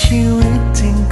ชีวิตจริง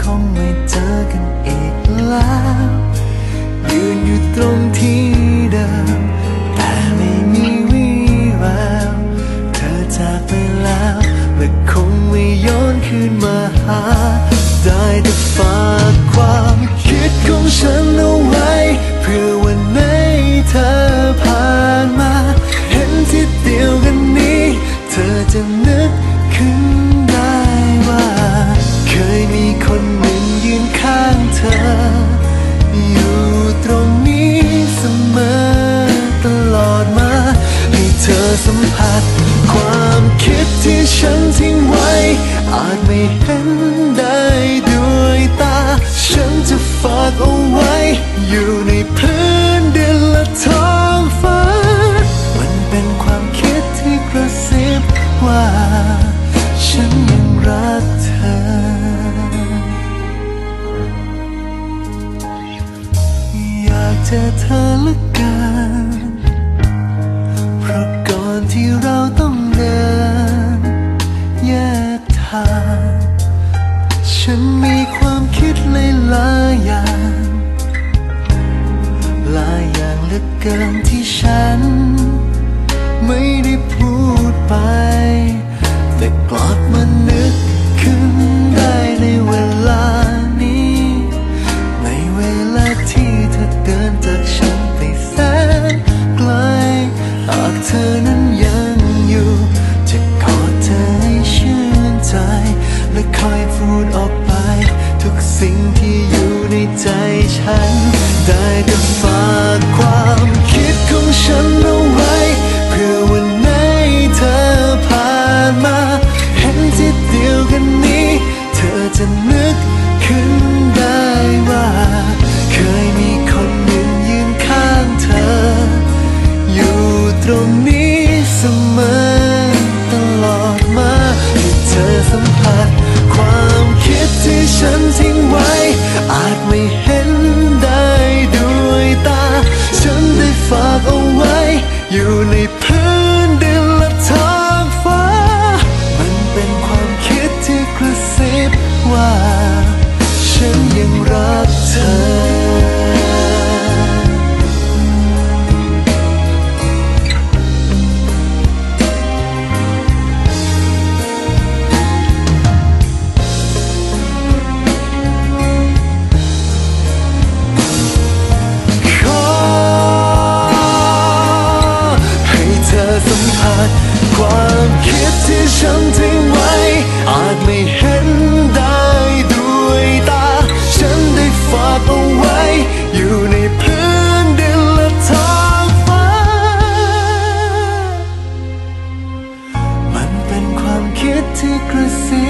สัมผัส ความคิดที่ฉันทิ้งไว้ อาจไม่เห็นได้ด้วยตา ฉันจะฝากเอาไว้ อยู่ในพื้นดินและท้องฟ้า มันเป็นความคิดที่กระซิบว่า ฉันยังรักเธออยากจอเธอละกัน มีความคิดหลายอย่างหลายอย่างเหลือเกินที่ฉัน ไม่ได้พูดไป แต่กลับมานึกขึ้น ได้แต่ฝากความคิดของฉันเอาไว้ เพื่อวันไหนเธอผ่านมา เห็นที่เดียวกันนี้ เธอจะนึกขึ้นได้ว่า เคยมีคนหนึ่งยืนข้างเธอ อยู่ตรงนี้เสมอตลอดมาให้เธอสัมผัส ความคิดที่ฉันทิ้งไว้ อาจไม่ อยู่ในพื้นดินและท้องฟ้า มันเป็นความคิดที่กระซิบว่า ฉันยังรัก ฉันทิ้งไว้ อาจไม่เห็นได้ด้วยตา ฉันได้ฝากเอาไว้ อยู่ในพื้นดินและท้องฟ้า มันเป็นความคิดที่กระซิบ